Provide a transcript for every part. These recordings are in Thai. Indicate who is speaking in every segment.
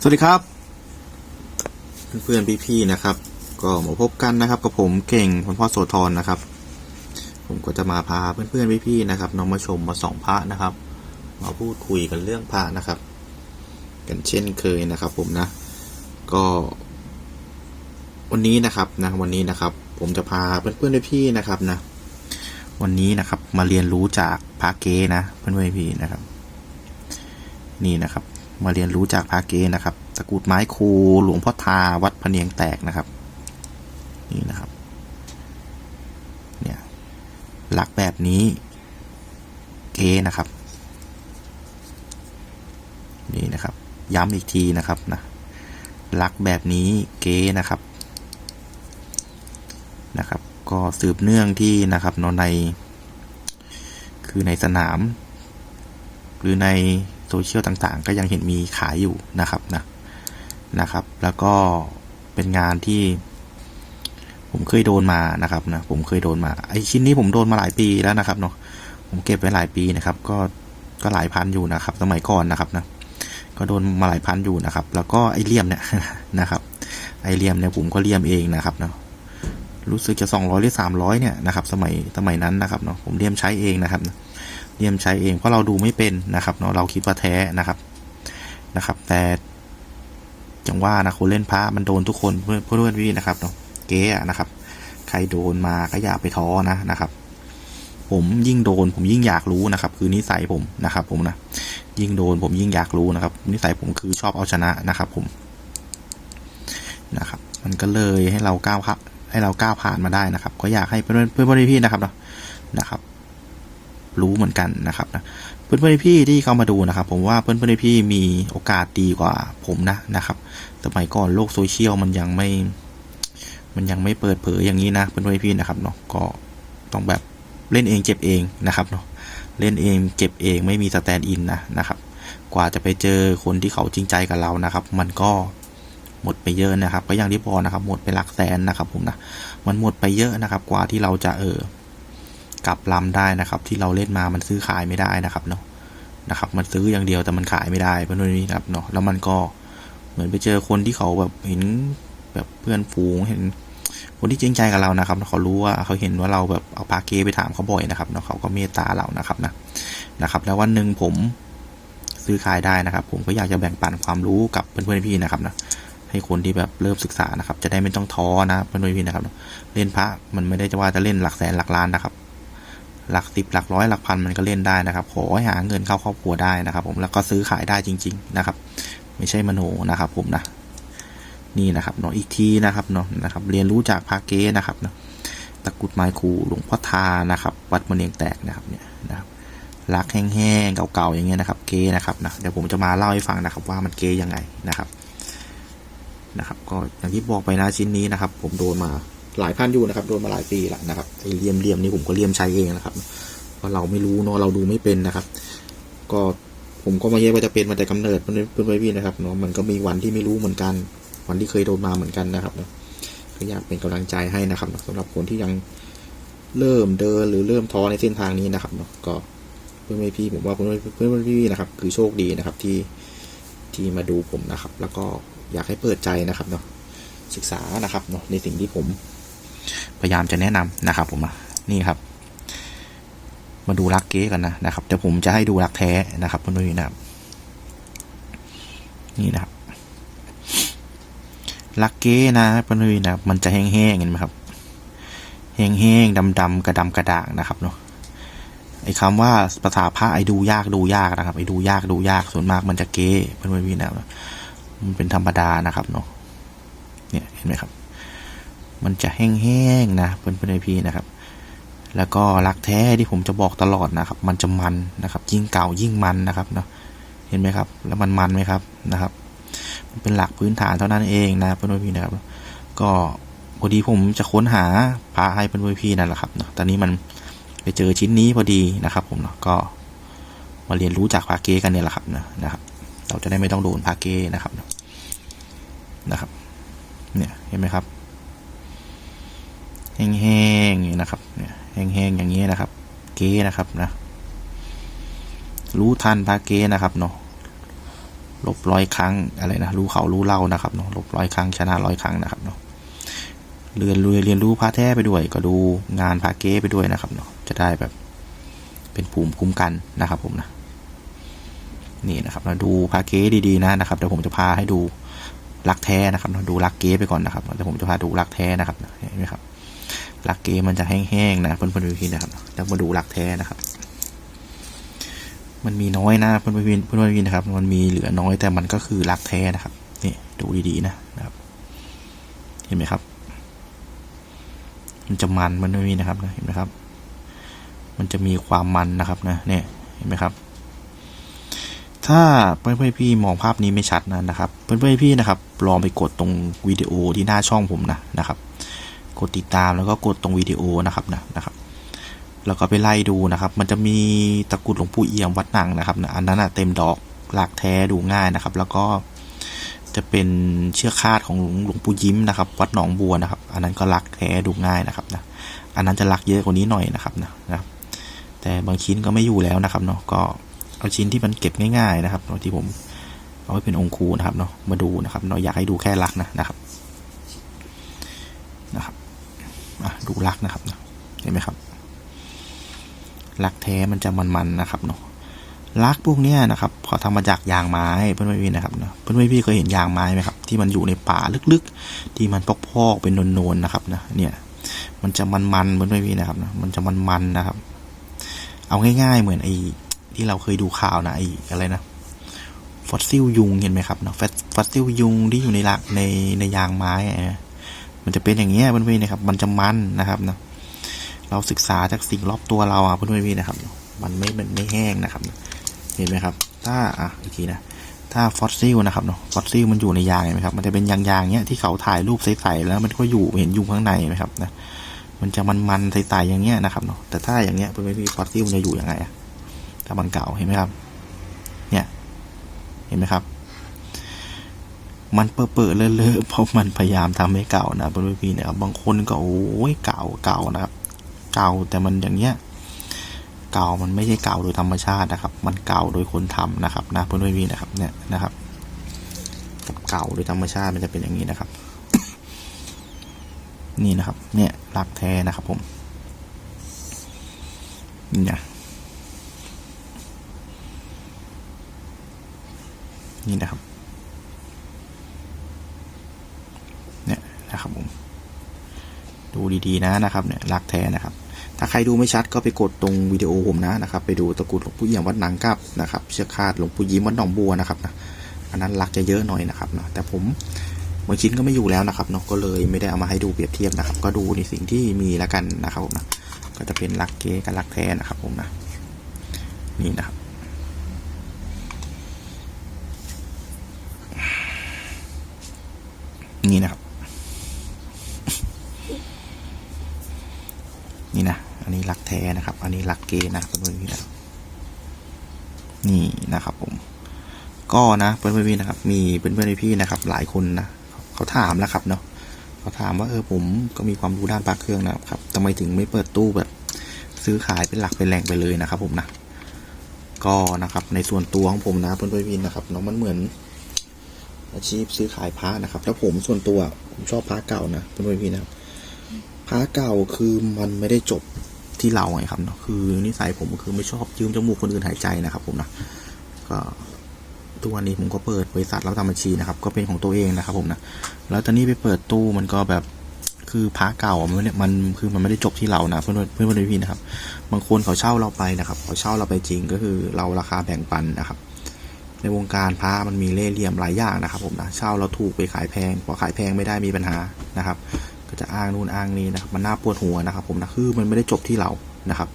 Speaker 1: สวัสดีครับ เพื่อนๆพี่ๆนะครับ ก็มาพบกันนะครับกับผมเก่งพลพ่อโสธรนะครับ ผมก็จะมาพาเพื่อนๆพี่ๆนะครับน้องมาชมมาส่องพระนะครับ มาพูดคุยกันเรื่องพระนะครับ กันเช่นเคยนะครับ ผมนะ ก็ วันนี้นะครับนะวันนี้นะครับ ผมจะพาเพื่อนๆพี่ๆนะครับนะ วันนี้นะครับมาเรียนรู้จากพระเกนะเพื่อนๆพี่ๆนะครับ นี่นะครับ มาเรียนรู้จากพระเกนะครับ ตะกรุดไม้ครูหลวงพ่อทาวัดพเนียงแตกนะครับ นี่นะครับ เนี่ยหลักแบบนี้เกนะครับ นี่นะครับ ย้ำอีกทีนะครับนะหลักแบบนี้เกนะครับนะครับ ก็สืบเนื่องที่นะครับเนใน คือในสนาม หรือใน โซเชียลต่างๆ ก็ยังเห็นมีขายอยู่นะครับนะนะครับ แล้วก็เป็นงานที่ ผมเคยโดนมานะครับนะผมเคยโดนมาไอชิ้นนี้ผมโดนมาหลายปีแล้วนะครับเนาะผมเก็บไว้หลายปีนะครับ ก็ก็หลายพันอยู่นะครับ สมัยก่อนนะครับนะก็โดนมาหลายพันอยู่นะครับ แล้วก็ไอเลี่ยมเนี่ยนะครับ ไอเลี่ยมเนี่ยผมก็เลี่ยมเองนะครับเนาะรู้สึกจะสองร้อยหรือสามร้อยเนี่ยนะครับ สมัยสมัยนั้นนะครับเนาะผมเลี่ยมใช้เองนะครับ เลี่ยมใช้เองเพราะเราดูไม่เป็นนะครับเนาะเราคิดว่าแท้นะครับนะครับ แต่จังว่านะคนเล่นพระมันโดนทุกคนเพื่อนเพื่อนพี่นะครับเนาะเก๊อะนะครับ ใครโดนมาก็อย่าไปท้อนะนะครับ ผมยิ่งโดนผมยิ่งอยากรู้นะครับ คือนิสัยผมนะครับ ผมนะยิ่งโดนผมยิ่งอยากรู้นะครับ นิสัยผมคือชอบเอาชนะนะครับ ผมนะครับ มันก็เลยให้เราก้าวให้เราก้าวผ่านมาได้นะครับ ก็อยากให้เพื่อนเพื่อนพี่นะครับเนาะนะครับ รู้เหมือนกันนะครับนะเพื่อนเพื่อนพี่ที่เข้ามาดูนะครับ ผมว่าเพื่อนเพื่อนพี่มีโอกาสดีกว่าผมนะนะครับสมัยก่อนโลกโซเชียลมันยังไม่ มันยังไม่เปิดเผยอย่างนี้นะเพื่อนเพื่อนพี่นะครับเนาะก็ต้องแบบเล่นเองเจ็บเองนะครับเนาะเล่นเองเจ็บเองไม่มีสแตนด์อินนะนะครับ กว่าจะไปเจอคนที่เขาจริงใจกับเรานะครับ มันก็หมดไปเยอะนะครับ ก็อย่างที่บอกนะครับ หมดไปหลักแสนนะครับผมนะมันหมดไปเยอะนะครับ กว่าที่เราจะเออ กลับลำได้นะครับ ที่เราเล่นมามันซื้อขายไม่ได้นะครับเนาะนะครับ มันซื้ออย่างเดียวแต่มันขายไม่ได้เพราะนู่นนี่นะครับเนาะแล้วมันก็เหมือนไปเจอคนที่เขาแบบเห็นแบบเพื่อนฝูงเห็น คนที่จริงใจกับเรานะครับเขารู้ว่าเขาเห็นว่าเราแบบเอาพาเกไปถามเขาบ่อยนะครับเนาะเขาก็เมตตาเรานะครับนะนะครับ แล้ววันหนึ่งผมซื้อขายได้นะครับ ผมก็อยากจะแบ่งปันความรู้กับเพื่อนๆพี่นะครับนะให้คนที่แบบเริ่มศึกษานะครับ จะได้ไม่ต้องท้อนะเพื่อนๆพี่นะครับ เล่นพระมันไม่ได้จะว่าจะเล่นหลักแสนหลักล้านนะครับ หลักสิบหลักร้อยหลักพันมันก็เล่นได้นะครับ ขอให้หาเงินเข้าครอบครัวได้นะครับ ผมแล้วก็ซื้อขายได้จริง ๆนะครับ ไม่ใช่มโนนะครับผมนะนี่นะครับเนาะอีกทีนะครับเนาะนะครับ เรียนรู้จากพาเก้นะครับเนาะตะกุดไม้คูหลวงพ่อทานะครับ วัดมะเนียงแตกนะครับเนี่ยนะครับลักแห้งๆเก่าๆอย่างเงี้ยนะครับ เก้นะครับนะเดี๋ยวผมจะมาเล่าให้ฟังนะครับ ว่ามันเก้ยังไงนะครับนะครับ ก็อย่างที่บอกไปนะชิ้นนี้นะครับ ผมโดนมา หลายพันอยู่นะครับโดนมาหลายปีแล้วนะครับไอเลี่ยมเลี่ยมนี่ผมก็เลี่ยมใช้เองนะครับเพราะเราไม่รู้เนาะเราดูไม่เป็นนะครับ ก็ผมก็ไม่ใช่ว่าจะเป็นมาแต่กำเนิดเพื่อนเพื่อนพี่นะครับเนาะมันก็มีวันที่ไม่รู้เหมือนกัน วันที่เคยโดนมาเหมือนกันนะครับเนาะก็อยากเป็นกำลังใจให้นะครับสำหรับคนที่ยังเริ่มเดินหรือเริ่มท้อในเส้นทางนี้นะครับเนาะก็เพื่อนพี่ผมว่าเพื่อนเพื่อนพี่นะครับ คือโชคดีนะครับที่ที่มาดูผมนะครับ แล้วก็อยากให้เปิดใจนะครับเนาะศึกษานะครับเนาะในสิ่งที่ผม พยายามจะแนะนำนะครับ ผมนี่ครับ มาดูรักเก๊กันนะนะครับเดี๋ยวผมจะให้ดูรักแท้นะครับพื่อนๆนะครับนี่นะครับลักเก้นะพื่อนะมันจะแห้งๆเห็นไหมครับ แห้งๆดำๆกระดำกระด่างนะครับเนาะไอ้คำว่าภาษาพระไอ้ดูยากดูยากนะครับไอ้ดูยากดูยากส่วนมากมันจะเก้เพื่อนๆนะครับมันเป็นธรรมดานะครับเนาะเนี่ยเห็นไหมครับ มันจะแห้งๆนะเพื่อนๆพี่นะครับ แล้วก็รักแท้ที่ผมจะบอกตลอดนะครับ มันจะมันนะครับ ยิ่งเก่ายิ่งมันนะครับเนาะเห็นไหมครับ แล้วมันมันไหมครับนะครับ มันเป็นหลักพื้นฐานเท่านั้นเองนะเพื่อนๆพี่นะครับ ก็พอดีผมจะค้นหาพระให้เพื่อนๆพี่นั่นแหละครับเนาะตอนนี้มันไปเจอชิ้นนี้พอดีนะครับ ผมเนาะก็มาเรียนรู้จากพาเก้กันเนี่ยแหละครับนะครับ เราจะได้ไม่ต้องโดนพาเก้นะครับนะครับ เนี่ยเห็นไหมครับ แห้งๆอย่างนี้นะครับเนี่ยแห้งๆอย่างนี้นะครับ เก้นะครับนะรู้ทันพาเก้นะครับเนาะลบร้อยครั้งอะไรนะรู้เขารู้เล่านะครับเนาะลบร้อยครั้งชนะร้อยครั้งนะครับเนาะเรียนรู้เรียนรู้พาแท้ไปด้วย ก็ดูงานพาเก้ไปด้วยนะครับเนาะจะได้แบบ เป็นภูมิคุ้มกันนะครับผมนะนี่นะครับเราดูพาเก้ดีๆนะนะครับเดี๋ยวผมจะพาให้ดูรักแท้นะครับเราดูรักเก้ไปก่อนนะครับเดี๋ยวผมจะพาดูรักแท้นะครับเห็นไหมครับ รักเก้มันจะแห้งๆนะเพื่อนๆพี่นะครับแล้วมาดูรักแท้นะครับ มันมีน้อยนะเพื่อนๆพี่เพื่อนๆพี่นะครับ มันมีเหลือน้อยแต่มันก็คือรักแท้นะครับนี่ดูดีๆนะนะครับ เห็นไหมครับ มันจะมันมันไม่มีนะครับเห็นไหมครับ มันจะมีความมันนะครับนะเนี่ยเห็นไหมครับ ถ้าเพื่อนๆพี่มองภาพนี้ไม่ชัดนะนะครับ เพื่อนๆพี่นะครับลองไปกดตรงวิดีโอที่หน้าช่องผมนะนะครับ กดติดตามแล้วก็กดตรงวิดีโอนะครับนะนะครับ แล้วก็ไปไล่ดูนะครับ มันจะมีตะกรุดหลวงปู่เอี่ยมวัดหนังนะครับนะอันนั้นนะเต็มดอกหลักแท้ดูง่ายนะครับ แล้วก็จะเป็นเชือกคาดของหลวงปู่ยิ้มนะครับ วัดหนองบัวนะครับ อันนั้นก็หลักแท้ดูง่ายนะครับนะอันนั้นจะหลักเยอะกว่านี้หน่อยนะครับนะนะแต่บางชิ้นก็ไม่อยู่แล้วนะครับเนาะก็เอาชิ้นที่มันเก็บง่ายๆนะครับที่ผมเอาไว้เป็นองค์ครูนะครับเนาะมาดูนะครับเนาะอยากให้ดูแค่ลักนะนะครับอะ ดูลักนะครับเห็นไหมครับลักแท้มันจะมันๆนะครับเนาะลักพวกเนี้ยนะครับพอทำมาจากยางไม้เพื่อนพี่นะครับเนาะเพื่อนพี่เคยเห็นยางไม้ไหมครับ ที่มันอยู่ในป่าลึกๆ ที่มันพอกๆเป็นนวลๆนะครับนะเนี่ย มันจะมันๆเพื่อนพี่นะครับนะมันจะมันๆนะครับ เอาง่าย ๆ เหมือนไอ้ที่เราเคยดูข่าวนะไอ้อะไรนะฟอสซิลยุงเห็นไหมครับเนาะฟอสซิลยุงที่อยู่ในละในในยางไม้อะ มันจะเป็นอย่างเงี้ยเพื่อนๆนะครับ มันจะมันนะครับเนาะเราศึกษาจากสิ่งรอบตัวเราอะเพื่อนๆนะครับ มันไม่มันไม่แห้งนะครับ เห็นไหมครับ ถ้าอะอีกทีนะถ้าฟอสซิลนะครับเนาะฟอสซิลมันอยู่ในยางเห็นไหมครับ มันจะเป็นยางๆเนี้ยที่เขาถ่ายรูปใสๆแล้วมันก็อยู่เห็นยุงข้างในไหมครับนะมันจะมันๆใสๆอย่างเงี้ยนะครับเนาะแต่ถ้าอย่างเงี้ยเป็นไม่ฟอสซิลมันจะอยู่ยังไงอะถ้ามันเก่าเห็นไหมครับ เนี่ย เห็นไหมครับ มันเปื่อๆเลอะๆเพราะมันพยายามทำให้เก่านะเป็นพี่นะครับบางคนก็โอ้ยเก่าเก่านะครับ เก่าแต่มันอย่างเงี้ยเก่ามันไม่ใช่เก่าโดยธรรมชาตินะครับ มันเก่าโดยคนทำนะครับนะเพื่อนพี่นะครับเนี่ยนะครับกับเก่าโดยธรรมชาติมันจะเป็นอย่างนี้นะครับ นี่นะครับ เนี่ยรักแท้นะครับผมเนี่ยนี่นะครับ เนี่ยนะครับผม ดีๆนะนะครับเนี่ยรักแท้นะครับ ถ้าใครดูไม่ชัดก็ไปกดตรงวิดีโอผมนะนะครับ ไปดูตะกรุดหลวงปู่เอี่ยมวัดหนังกับนะครับ เชือกคาดหลวงปู่ยิ้มวัดหนองบัวนะครับนะอันนั้นรักจะเยอะหน่อยนะครับเนาะแต่ผมบางชิ้นก็ไม่อยู่แล้วนะครับเนาะก็เลยไม่ได้เอามาให้ดูเปรียบเทียบนะครับ ก็ดูในสิ่งที่มีแล้วกันนะครับผมนะก็จะเป็นลักเก๊กับลักแท้นะครับผมนะนี่นะครับนี่นะครับ นี่นะ อันนี้หลักแท้นะครับ อันนี้หลักเก๊นะเพื่อนๆพี่นะนี่นะครับ ผม ก็นะเพื่อนๆพี่นะครับ มีเพื่อนๆพี่นะครับ หลายคนนะเขาถามแล้วครับเนาะเขาถามว่าเออผมก็มีความรู้ด้านปลั๊กเครื่องนะครับทำไมถึงไม่เปิดตู้แบบ ซื้อขายเป็นหลักเป็นแหล่งไปเลยนะครับ ผมนะก็นะครับ ในส่วนตัวของผมนะเพื่อนๆพี่นะครับเนาะมันเหมือนอาชีพซื้อขายพระนะครับ แล้วผมส่วนตัวผมชอบพระเก่านะเพื่อนๆพี่นะครับ พระเก่าคือมันไม่ได้จบที่เราไงครับเนาะคือนิสัยผมก็คือไม่ชอบยืมจมูกคนอื่นหายใจนะครับ ผมนะก็ทุกวันนี้ผมก็เปิดบริษัทรับทำบัญชีนะครับ ก็เป็นของตัวเองนะครับ ผมนะแล้วตอนนี้ไปเปิดตู้มันก็แบบคือพระเก่ามันเนี่ยมันคือมันไม่ได้จบที่เรานะเพื่อนเพื่อนเพื่อนพี่นะครับ บางคนเขาเช่าเราไปนะครับเขาเช่าเราไปจริงก็คือเราราคาแบ่งปันนะครับ ในวงการพระมันมีเล่ห์เหลี่ยมหลายอย่างนะครับ ผมนะเช่าเราถูกไปขายแพงพอขายแพงไม่ได้มีปัญหานะครับ จะอ้างนู่นอ้างนี้นะครับมันน่าปวดหัวนะครับ ผมนะคือมันไม่ได้จบที่เรานะครับ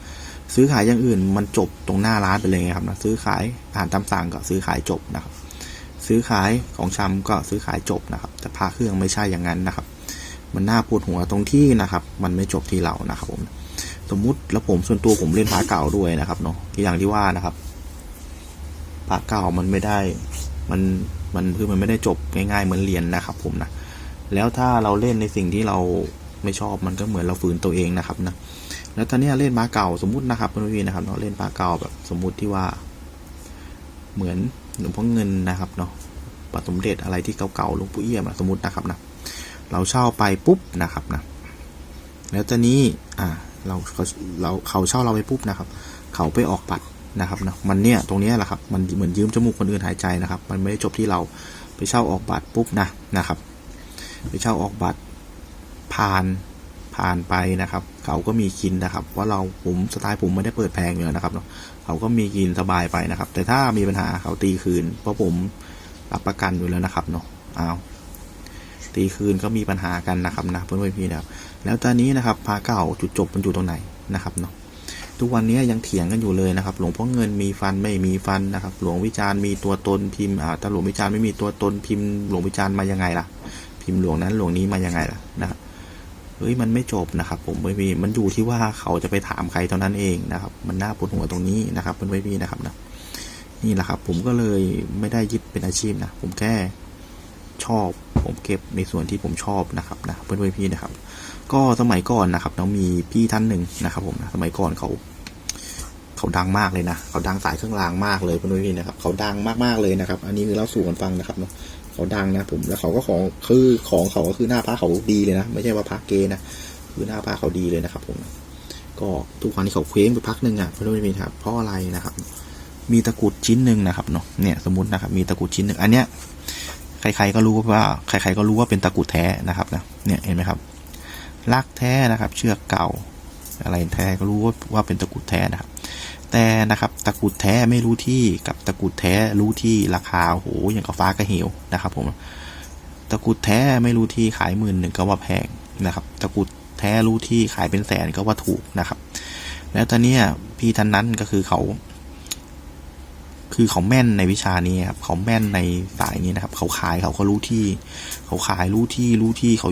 Speaker 1: ซื้อขายอย่างอื่นมันจบตรงหน้าร้านไปเลยครับนะซื้อขายอาหารตามสั่งก็ซื้อขายจบนะครับ ซื้อขายของชำก็ซื้อขายจบนะครับ แต่พระเครื่องไม่ใช่อย่างนั้นนะครับ มันน่าปวดหัวตรงที่นะครับ มันไม่จบที่เรานะครับผมสมมุติแล้วผมส่วนตัวผมเล่นพระเก่าด้วยนะครับเนาะอย่างที่ว่านะครับพระเก่ามันไม่ได้มันมันคือมันไม่ได้จบง่ายๆเหมือนเรียนนะครับ ผมนะ แล้วถ้าเราเล่นในสิ่งที่เราไม่ชอบมันก็เหมือนเราฝืนตัวเองนะครับนะแล้วตอนนี้เล่นพระเก่าสมมุตินะครับเพื่อนๆนะครับเราเล่นพระเก่าแบบสมมุติที่ว่า เหมือนหลวงพ่อเงินนะครับเนาะปัสมเด็จอะไรที่เก่าๆหลวงปู่เอี่ยมอะสมมตินะครับนะเราเช่าไปปุ๊บนะครับนะแล้วตอนนี้อ่าเราเขาเราเขาเช่าเราไปปุ๊บนะครับ เขาไปออกบัตรนะครับนะมันเนี่ยตรงนี้แหละครับมันเหมือนยืมจมูกคนอื่นหายใจนะครับ มันไม่ได้จบที่เราไปเช่าออกบัตรปุ๊บนะนะครับ ไปเช่าออกบัตรผ่านผ่านไปนะครับ เขาก็มีกินนะครับว่าเราผมสไตล์ผมไม่ได้เปิดแพงอยู่แล้วนะครับเนาะเขาก็มีกินสบายไปนะครับ แต่ถ้ามีปัญหาเขาตีคืน เพราะผมรับประกันอยู่แล้วนะครับเนาะอ้าวตีคืนก็มีปัญหากันนะครับนะเพื่อนๆพี่นะครับ แล้วตอนนี้นะครับพาเก่าจุดจบมันอยู่ตรงไหนนะครับเนาะทุกวันนี้ยังเถียงกันอยู่เลยนะครับ หลวงพ่อเงินมีฟันไม่มีฟันนะครับ หลวงวิจารณ์มีตัวตนพิมพ์อ่าถ้าหลวงวิจารณ์ไม่มีตัวตนพิมพ์ หลวงวิจารณ์มายังไงล่ะ พิมพ์หลวงนั้นหลวงนี้มายังไงล่ะนะครับเฮ้ยมันไม่จบนะครับ ผมไม่มีมันอยู่ที่ว่าเขาจะไปถามใครเท่านั้นเองนะครับ มันน่าปวดหัวตรงนี้นะครับมันไม่มีนะครับนะนี่แหละครับ ผมก็เลยไม่ได้ยึดเป็นอาชีพนะผมแค่ชอบผมเก็บในส่วนที่ผมชอบนะครับนะเพื่อนๆพี่นะครับ ก็สมัยก่อนนะครับน้องมีพี่ท่านหนึ่งนะครับ ผมนะสมัยก่อนเขา เขาดังมากเลยนะเขาดังสายเครื่องรางมากเลยเพื่อนๆพี่นะครับ เขาดังมากๆเลยนะครับ อันนี้คือเล่าสู่กันฟังนะครับเนาะ เขาดังนะผมแล้วเขาก็ของคือของเขาก็คือหน้าพระเขาดีเลยนะ ไม่ใช่ว่าพระเกนะคือหน้าพระเขาดีเลยนะครับ ผม ก็ทุกวันที่เขาเคว้งไปพักหนึ่งอะเพื่อนๆพี่ครับเพราะอะไรนะครับ มีตะกุดชิ้นหนึ่งนะครับเนาะเนี่ยสมมตินะครับ มีตะกุดชิ้นหนึ่งอันเนี้ยใครๆก็รู้ว่าใครๆก็รู้ว่าเป็นตะกุดแท้นะครับนะเนี่ยเห็นไหมครับลักแท้นะครับ เชือกเก่า อะไรแท้ก็รู้ว่าว่าเป็นตะกุดแท้นะครับ แต่นะครับตะกุดแท้ไม่รู้ที่กับตะกุดแท้รู้ที่ราคาโอ้โหอย่างกับฟ้ากระเหวนะครับผมตะกุดแท้ไม่รู้ที่ขายหมื่นหนึ่งก็ว่าแพงนะครับตะกุดแท้รู้ที่ขายเป็นแสนก็ว่าถูกนะครับ แล้วตอนนี้พี่ท่านนั้นก็คือเขา คือเขาแม่นในวิชานี้ครับเขาแม่นในสายนี้นะครับ เขาขายเขาก็รู้ที่ เขาขายรู้ที่รู้ที่เขา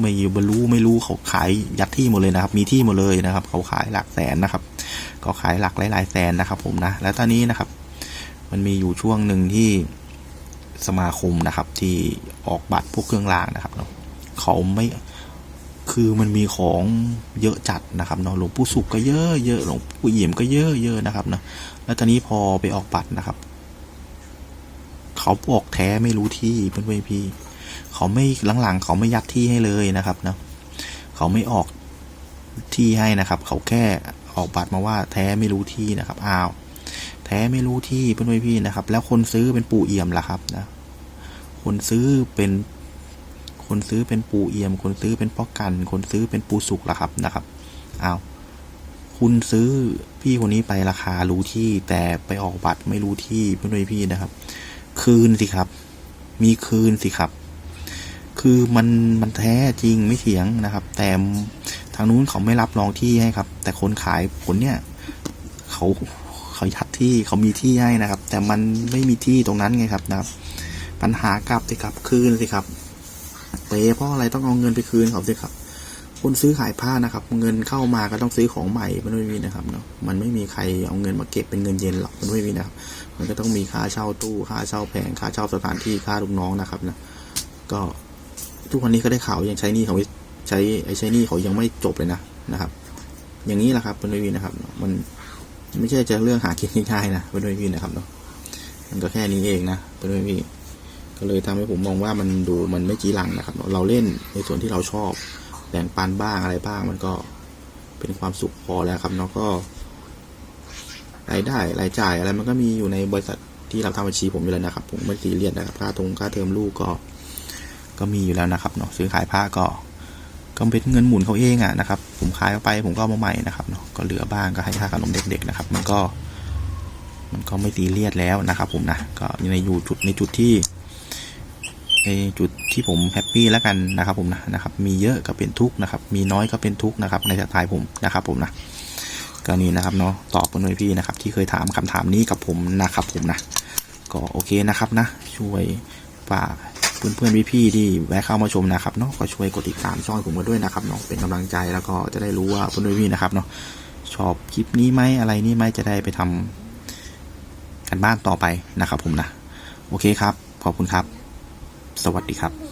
Speaker 1: ไม่บรรลุไม่รู้เขาขายยัดที่หมดเลยนะครับ มีที่หมดเลยนะครับ เขาขายหลักแสนนะครับ ก็ขายหลักหลายๆแสนนะครับ ผมนะ แล้วตอนนี้นะครับ มันมีอยู่ช่วงหนึ่งที่สมาคมนะครับ ที่ออกบัตรพวกเครื่องรางนะครับเนาะเขาไม่คือมันมีของเยอะจัดนะครับเนาะหลวงปู่สุขก็เยอะเยอะหลวงปู่เอี่ยมก็เยอะเยอะนะครับเนาะแล้วตอนนี้พอไปออกบัตรนะครับ เขาออกแท้ไม่รู้ที่เพื่อนๆพี่ เขาไม่หลังๆ เขาไม่ยัดที่ให้เลยนะครับเนาะเขาไม่ออกที่ให้นะครับ เขาแค่ออกบัตรมาว่าแท้ไม่รู้ที่นะครับอ้าวแท้ไม่รู้ที่เพื่อนพี่นะครับ แล้วคนซื้อเป็นปู่เอี่ยมล่ะครับนะ คนซื้อเป็น คนซื้อเป็นปู่เอี่ยม คนซื้อเป็นพ่อกัน คนซื้อเป็นปู่สุกล่ะครับนะครับอ้าวคุณซื้อพี่คนนี้ไปราคารู้ที่ แต่ไปออกบัตรไม่รู้ที่เพื่อนพี่นะครับ คืนสิครับ มีคืนสิครับ คือมันมันแท้จริงไม่เถียงนะครับ แต่ทางนู้นเขาไม่รับรองที่ให้ครับ แต่คนขายผลเนี่ย เขาเขายัดที่เขามีที่ให้นะครับ แต่มันไม่มีที่ตรงนั้นไงครับนะครับ ปัญหากลับสิครับคืนสิครับเตะเพราะอะไรต้องเอาเงินไปคืนเขาสิครับคนซื้อขายผ้านะครับ เงินเข้ามาก็ต้องซื้อของใหม่มันไม่มีนะครับเนาะมันไม่มีใครเอาเงินมาเก็บเป็นเงินเย็นหรอกมันไม่มีนะครับ มันก็ต้องมีค่าเช่าตู้ค่าเช่าแผงค่าเช่าสถานที่ค่าลูกน้องนะครับนะก็ ทุกวันนี้ก็ได้ข่าวยังใช้นี่เขาใช้ไอ้ใช้นี่เขายังไม่จบเลยนะนะครับ อย่างนี้แหละครับเป็นวีนะครับ มันไม่ใช่จะเรื่องหากินง่ายๆนะเป็นวีนะครับเนาะมันก็แค่นี้เองนะเป็นวีก็เลยทำให้ผมมองว่ามันดูมันไม่จีรังนะครับ เราเล่นในส่วนที่เราชอบแบ่งปันบ้างอะไรบ้าง มันก็เป็นความสุขพอแล้วครับเนาะก็รายได้รายจ่ายอะไรมันก็มีอยู่ในบริษัทที่เราทำบัญชีผมอยู่แล้วนะครับ ผมไม่ตีเรียนนะครับค่าตรงค่าเทอมลูกก็ ก็มีอยู่แล้วนะครับเนาะซื้อขายผ้าก็ก็เป็นเงินหมุนเขาเองอะนะครับ ผมขายออกไปผมก็เอามาใหม่นะครับเนาะก็เหลือบ้างก็ให้ค่าขนมเด็กๆนะครับ มันก็ มันก็ไม่ตีเรียดแล้วนะครับ ผมนะก็ในอยู่จุดในจุดที่ในจุดที่ผมแฮปปี้แล้วกันนะครับ ผมนะนะครับ มีเยอะก็เป็นทุกนะครับ มีน้อยก็เป็นทุกนะครับ ในสไตล์ผมนะครับ ผมนะก็นี่นะครับเนาะตอบกันเลยพี่นะครับ ที่เคยถามคำถามนี้กับผมนะครับ ผมนะก็โอเคนะครับนะ ช่วยฝาก เพื่อนๆพี่ๆที่แวะเข้ามาชมนะครับเนาะก็ช่วยกดติดตามช่องผมกันด้วยนะครับเนาะเป็นกำลังใจแล้วก็จะได้รู้ว่าเพื่อนๆพี่นะครับเนาะชอบคลิปนี้ไหมอะไรนี่ไหมจะได้ไปทำกันบ้านต่อไปนะครับผมนะ โอเคครับ ขอบคุณครับ สวัสดีครับ